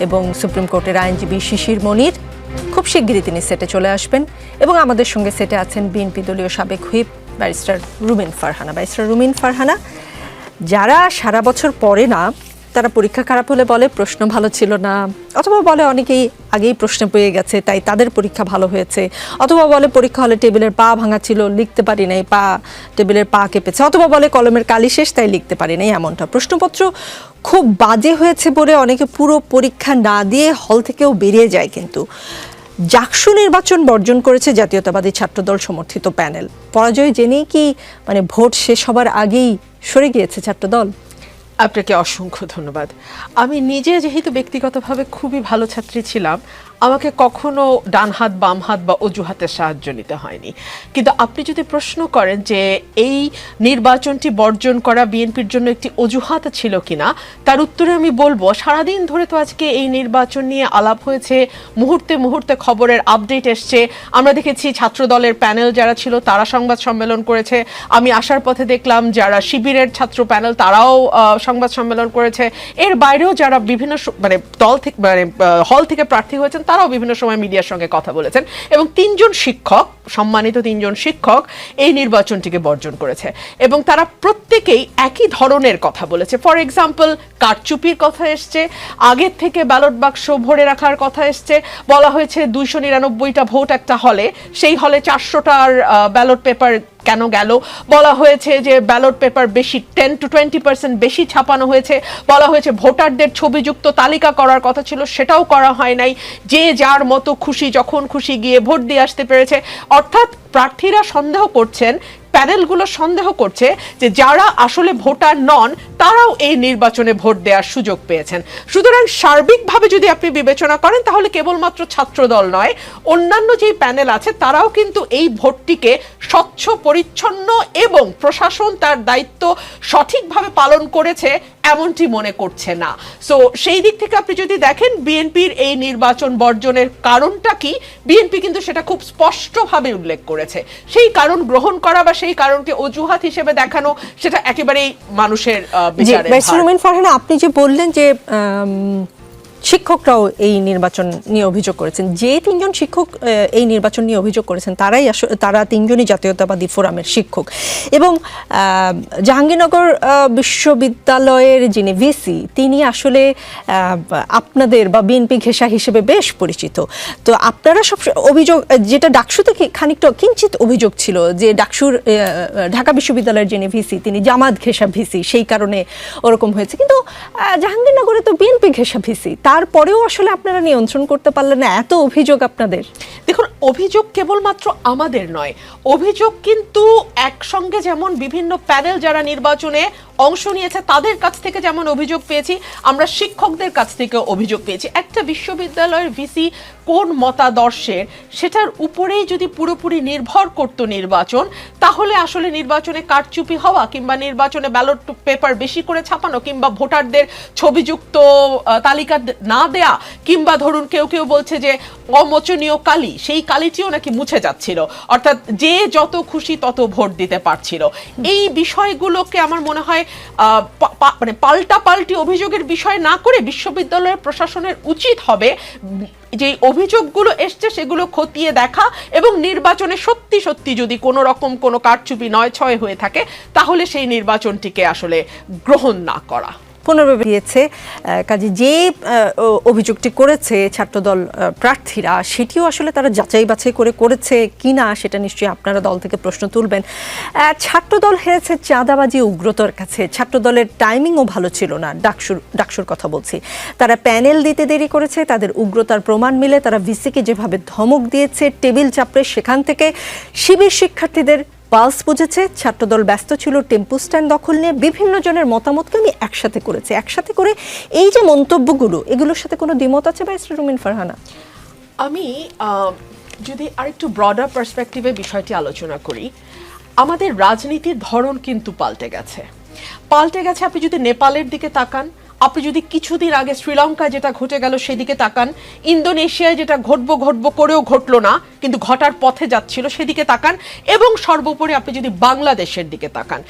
এবং সুপ্রিম কোর্টের আইনজীবী শিশির মনির খুব শিগগিরই তিনি সেটে চলে আসবেন এবং আমাদের সঙ্গে সেটে আছেন বিএনপি দলীয় সাবেক whip barrister Rumin Farhana. Barrister Rumin Farhana, যারা সারা বছর পরে না তারা পরীক্ষা খারাপ হলে বলে, প্রশ্ন ভালো ছিল না। অথবা বলে অনেকেই আগেই প্রশ্ন পেয়ে গেছে, তাই তাদের পরীক্ষা ভালো হয়েছে। অথবা বলে পরীক্ষা হলে টেবিলের পা ভাঙা ছিল, লিখতে পারি নাই, পা, টেবিলের পা কেঁপেছে। অথবা বলে কলমের কালি শেষ, তাই লিখতে পারি নাই, এমনটা। প্রশ্নপত্র খুব বাজে হয়েছে বলে অনেকে পুরো পরীক্ষা না দিয়ে হল থেকেও বেরিয়ে যায় কিন্তু। জাকসু নির্বাচন বর্জন করেছে জাতীয়তাবাদী ছাত্রদল সমর্থিত প্যানেল। পরাজয় জেনেই কি মানে ভোট শেষ হবার আগেই সরে গিয়েছে ছাত্রদল? আপনাকে অসংখ্য ধন্যবাদ। আমি নিজে যেহেতু ব্যক্তিগতভাবে খুবই ভালো ছাত্রী ছিলাম আমাকে কখনো ডান হাত, বাম হাত বা অজুহাতের সাহায্য নিতে হয়নি। কিন্তু আপনি যদি প্রশ্ন করেন যে এই নির্বাচনটি বর্জন করা বিএনপির জন্য একটি অজুহাত ছিল কিনা, তার উত্তরে আমি বলব, সারাদিন ধরে তো আজকে এই নির্বাচন নিয়ে আলাপ হয়েছে। মুহূর্তে মুহূর্তে খবরের আপডেট এসছে। আমরা দেখেছি ছাত্র দলের প্যানেল যারা ছিল, তারা সংবাদ সম্মেলন করেছে। আমি আসার পথে দেখলাম যারা শিবিরের ছাত্র প্যানেল, তারাও সংবাদ সম্মেলন করেছে। এর বাইরেও যারা বিভিন্ন মানে দল থেকে মানে হল থেকে প্রার্থী হয়েছেন তারাও বিভিন্ন সময় মিডিয়ার সঙ্গে কথা বলেছেন এবং তিনজন শিক্ষক, সম্মানিত তিনজন শিক্ষক এই নির্বাচনটিকে বর্জন করেছে এবং তারা প্রত্যেকেই একই ধরনের কথা বলেছে। ফর এক্সাম্পল কারচুপির কথা এসছে, আগের থেকে ব্যালট বাক্স ভরে রাখার কথা এসছে, বলা হয়েছে দুইশো নিরানব্বইটা ভোট একটা হলে, সেই হলে চারশোটার ব্যালট পেপার কেন গেল? বলা হয়েছে যে ব্যালট পেপার বেশি টেন টু টোয়েন্টি পার্সেন্ট বেশি ছাপানো হয়েছে। বলা হয়েছে ভোটারদের ছবিযুক্ত তালিকা করার কথা ছিল, সেটাও করা হয় নাই। যে যার মতো খুশি, যখন খুশি গিয়ে ভোট দিয়ে আসতে পেরেছে। অর্থাৎ প্রার্থীরা সন্দেহ করছেন প্যানেলগুলো সন্দেহ করছে যে যারা আসলে ভোটার নন, তারাও এই নির্বাচনে ভোট দেওয়ার সুযোগ পেয়েছেন। সুতরাং সার্বিকভাবে যদি আপনি বিবেচনা করেন, তাহলে কেবলমাত্র ছাত্রদল নয়, অন্যান্য যেই প্যানেল আছে, তারাও কিন্তু এই ভোটটিকে স্বচ্ছ, পরিচ্ছন্ন এবং প্রশাসন তার দায়িত্ব সঠিকভাবে পালন করেছে এমনটি মনে করছে না। সো সেই দিক থেকে আপনি যদি দেখেন বিএনপির এই নির্বাচন বর্জনের কারণটা কি? বিএনপি কিন্তু সেটা খুব স্পষ্টভাবে উল্লেখ করেছে। সেই কারণ গ্রহণ করা বা সেই কারণকে অজুহাত হিসেবে দেখানো সেটা একেবারেই মানুষের। রুমিন ফারহানা আপনি যে বললেন যে শিক্ষকরাও এই নির্বাচন নিয়ে অভিযোগ করেছেন। যে তিনজন শিক্ষক এই নির্বাচন নিয়ে অভিযোগ করেছেন, তারাই তারা তিনজনই জাতীয়তাবাদী ফোরামের শিক্ষক। এবং জাহাঙ্গীরনগর বিশ্ববিদ্যালয়ের যিনি ভিসি, তিনি আসলে আপনাদের বা বিএনপি ঘেঁষা হিসেবে বেশ পরিচিত। তো আপনারা সব অভিযোগ, যেটা ডাকসুতে খানিকটা কিঞ্চিত অভিযোগ ছিল যে ডাকসুর ঢাকা বিশ্ববিদ্যালয়ের যিনি ভিসি, তিনি জামাত ঘেঁষা ভিসি, সেই কারণে ওরকম হয়েছে। কিন্তু জাহাঙ্গীরনগরে তো বিএনপি ঘেঁষা ভিসি তারপরেও আসলে আপনারা নিয়ন্ত্রণ করতে পারলেন না, এত অভিযোগ আপনাদের। দেখুন, অভিযোগ কেবলমাত্র আমাদের নয়। অভিযোগ কিন্তু একসঙ্গে যেমন বিভিন্ন প্যানেল যারা নির্বাচনে অংশ নিয়েছে। তাদের কাছ থেকে যেমন অভিযোগ পেয়েছি, আমরা শিক্ষকদের কাছ থেকে অভিযোগ পেয়েছি। একটা বিশ্ববিদ্যালয়ের ভিসি কোন মতাদর্শের, সেটার উপরেই যদি পুরোপুরি নির্ভর করত নির্বাচন, তাহলে আসলে নির্বাচনে কারচুপি হওয়া কিংবা নির্বাচনে ব্যালট পেপার বেশি করে ছাপানো কিংবা ভোটারদের ছবিযুক্ত তালিকা না দেয়া, কিংবা ধরুন কেউ কেউ বলছে যে অমোচনীয় কালি, সেই কালিটিও নাকি মুছে যাচ্ছিল। অর্থাৎ যে যত খুশি তত ভোট দিতে পারছিল। এই বিষয়গুলোকে আমার মনে হয় মানে পাল্টা পাল্টি অভিযোগের বিষয় না করে বিশ্ববিদ্যালয়ের প্রশাসনের উচিত হবে যে অভিযোগগুলো এসছে সেগুলো খতিয়ে দেখা এবং নির্বাচনে সত্যি সত্যি যদি কোনো রকম কোনো কারচুপি নয় ছয় হয়ে থাকে, তাহলে সেই নির্বাচনটিকে আসলে গ্রহণ না করা। পুনর্ভাবে দিয়েছে কাজে যে অভিযোগটি করেছে ছাত্রদল প্রার্থীরা, সেটিও আসলে তারা যাচাই বাছাই করে করেছে কিনা সেটা নিশ্চয়ই আপনারা দল থেকে প্রশ্ন তুলবেন। ছাত্রদল হেরেছে চাঁদাবাজি উগ্রতার কাছে। ছাত্রদলের টাইমিংও ভালো ছিল না, ডাকসুর ডাকসুর কথা বলছি। তারা প্যানেল দিতে দেরি করেছে, তাদের উগ্রতার প্রমাণ মিলে তারা ভিসিকে যেভাবে ধমক দিয়েছে, টেবিল চাপড়ে সেখান থেকে শিবির শিক্ষার্থীদের পালস বুঝেছে, ছাত্রদল ব্যস্ত ছিল, টেম্পু স্ট্যান্ড দখল নিয়ে বিভিন্ন জনের মতামতকে আমি একসাথে করেছি। একসাথে করে এই যে মন্তব্যগুলো, এগুলোর সাথে কোনো দ্বিমত আছে বা রুমিন ফারহানা? আমি যদি আরেকটু ব্রডার পার্সপেক্টিভে বিষয়টি আলোচনা করি, আমাদের রাজনীতির ধরন কিন্তু পাল্টে গেছে। পাল্টে গেছে, আপনি যদি নেপালের দিকে তাকান আপনি যদি কিছুদিন আগে শ্রীলঙ্কায় যেটা ঘটে গেল সেদিকে তাকান, ইন্দোনেশিয়ায় যেটা ঘটবো ঘটবো করেও ঘটলো না, কিন্তু ঘটার পথে যাচ্ছিল সেদিকে তাকান এবং সর্বোপরি আপনি যদি বাংলাদেশের দিকে তাকান,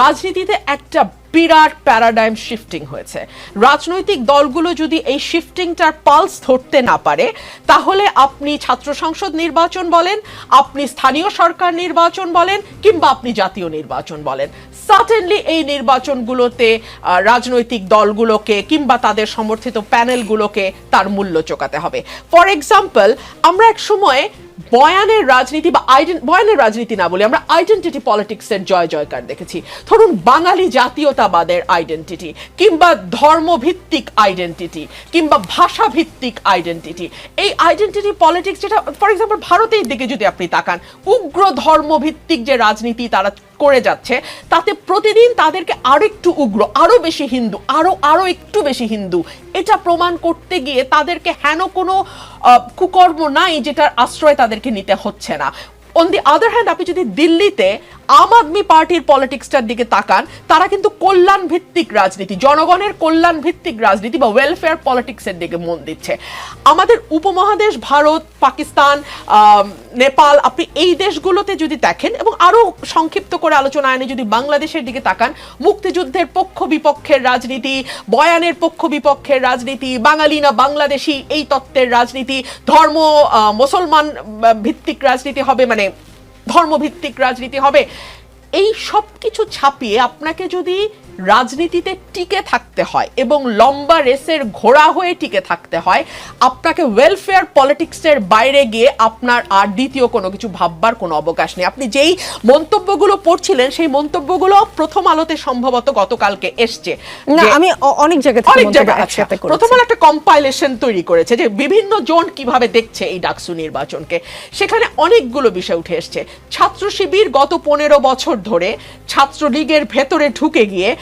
রাজনীতিতে একটা বিরাট প্যারাডাইম শিফটিং হয়েছে। রাজনৈতিক দলগুলো যদি এই শিফটিংটার পালস ধরতে না পারে, তাহলে আপনি ছাত্র সংসদ নির্বাচন বলেন, আপনি স্থানীয় সরকার নির্বাচন বলেন, কিংবা আপনি জাতীয় নির্বাচন বলেন। সার্টেনলি এই নির্বাচনগুলোতে রাজনৈতিক দলগুলোকে কিংবা তাদের সমর্থিত প্যানেলগুলোকে তার মূল্য চোকাতে হবে। ফর এক্সাম্পল আমরা এক সময় বয়ানের রাজনীতি বা বয়ানের রাজনীতি না বলি আমরা আইডেন্টিটি পলিটিক্সের জয় জয়কার দেখেছি। ধরুন বাঙালি জাতীয়তাবাদের আইডেন্টিটি কিংবা ধর্মভিত্তিক আইডেন্টিটি কিংবা ভাষাভিত্তিক আইডেন্টিটি এই আইডেন্টিটি পলিটিক্স যেটা ফর এক্সাম্পল ভারতের দিকে যদি আপনি তাকান, উগ্র ধর্মভিত্তিক যে রাজনীতি তারা করে যাচ্ছে, তাতে প্রতিদিন তাদেরকে আরও একটু উগ্র, আরও বেশি হিন্দু, আরও আরও একটু বেশি হিন্দু, এটা প্রমাণ করতে গিয়ে তাদেরকে হেন কোনো কুকর্ম নাই যেটার আশ্রয় তাদেরকে নিতে হচ্ছে না। অন দি আদার হ্যান্ড আপনি যদি দিল্লিতে আম আদমি পার্টির পলিটিক্সটার দিকে তাকান, তারা কিন্তু কল্যাণ ভিত্তিক রাজনীতি, জনগণের কল্যাণ ভিত্তিক রাজনীতি বা ওয়েলফেয়ার পলিটিক্সের দিকে মন দিচ্ছে। আমাদের উপমহাদেশ, ভারত, পাকিস্তান নেপাল, আপনি এই দেশগুলোতে যদি দেখেন এবং আরও সংক্ষিপ্ত করে আলোচনা আনে যদি বাংলাদেশের দিকে তাকান, মুক্তিযুদ্ধের পক্ষ বিপক্ষের রাজনীতি, বয়ানের পক্ষ বিপক্ষের রাজনীতি, বাঙালি না বাংলাদেশি, এই তত্ত্বের রাজনীতি, ধর্ম মুসলমান ভিত্তিক রাজনীতি হবে মানে ধর্মভিত্তিক রাজনীতি হবে। এই সব কিছু ছাপিয়ে আপনাকে যদি রাজনীতিতে টিকে থাকতে হয় এবং লম্বা রেসের ঘোড়া হয়ে টিকে থাকতে হয়। আপনাকে ওয়েলফেয়ার পলিটিক্সের বাইরে গিয়ে আপনার আর দ্বিতীয় কোনো কিছু ভাববার কোনো অবকাশ নেই। আপনি যেই মন্তব্যগুলো পড়ছিলেন সেই মন্তব্যগুলো প্রথম আলোতে সম্ভবত গতকালকে এসছে। না আমি অনেক জায়গা থেকে অনেক জায়গায় আচ্ছা। প্রথম আলো একটা কম্পাইলেশন তৈরি করেছে যে বিভিন্ন জন কীভাবে দেখছে এই ডাকসু নির্বাচনকে। সেখানে অনেকগুলো বিষয় উঠে এসছে। ছাত্র শিবির গত পনেরো বছর ধরে ছাত্রলীগের ভেতরে ঢুকে গিয়ে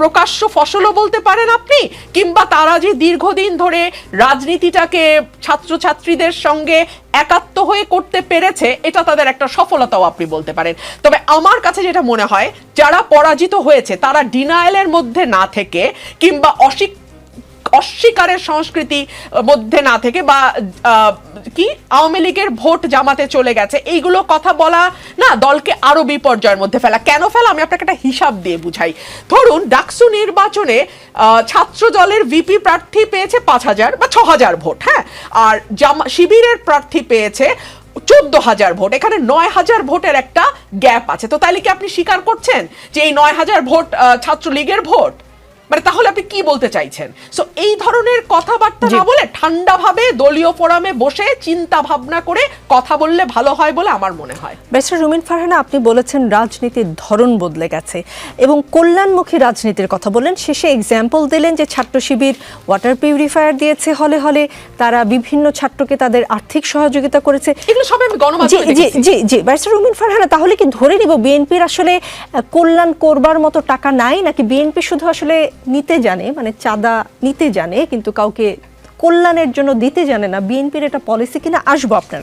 প্রকাশ্য ফসলও বলতে পারেন আপনি, কিংবা তারা যে দীর্ঘদিন ধরে রাজনীতিটাকে ছাত্রছাত্রীদের সঙ্গে একাত্ম হয়ে করতে পেরেছে, এটা তাদের একটা সফলতাও আপনি বলতে পারেন। তবে আমার কাছে যেটা মনে হয়, যারা পরাজিত হয়েছে, তারা ডিনায়েলের মধ্যে না থেকে, কিংবা অস্বীক অস্বীকারের সংস্কৃতি মধ্যে না থেকে বা কি, আওয়ামী লীগের ভোট জামাতে চলে গেছে, এইগুলো কথা বলা না দলকে আরও বিপর্যয়ের মধ্যে ফেলা। কেন ফেলা? আমি আপনাকে একটা হিসাব দিয়ে বুঝাই। ধরুন, ডাকসু নির্বাচনে ছাত্র দলের ভিপি প্রার্থী পেয়েছে পাঁচ হাজার বা ছ হাজার ভোট হ্যাঁ? আর জামা, শিবিরের প্রার্থী পেয়েছে চোদ্দ হাজার ভোট, এখানে নয় হাজার ভোটের একটা গ্যাপ আছে। তো তাইলে কি আপনি স্বীকার করছেন যে এই নয় হাজার ভোট ছাত্রলীগের ভোট? মানে তাহলে আপনি কি বলতে চাইছেন সো এই ধরনের কথাবার্তা। না বলে ঠান্ডাভাবে দলীয় ফোরামে বসে চিন্তা ভাবনা করে কথা বললে ভালো হয় বলে আমার মনে হয় ব্যারিস্টার রুমিন ফারহানা আপনি বলেছেন রাজনীতির ধরন বদলে গেছে এবং কল্যাণমুখী রাজনীতির কথা বললেন শেষে এক্সাম্পল দিলেন যে ছাত্র শিবির ওয়াটার পিউরিফায়ার দিয়েছে হলে হলে তারা বিভিন্ন ছাত্রকে তাদের আর্থিক সহযোগিতা করেছে এগুলো সবাই আমি গণমাধ্যমে জি। জি জি ব্যারিস্টার রুমিন ফারহানা তাহলে কি ধরে নিব বিএনপির আসলে কল্যাণ করবার মতো টাকা নাই নাকি বিএনপি শুধু আসলে নিতে জানে মানে চাঁদা নিতে জানে, কিন্তু কাউকে কল্যাণের জন্য দিতে জানে না, বিএনপির এটা পলিসি কিনা, আসব আপনার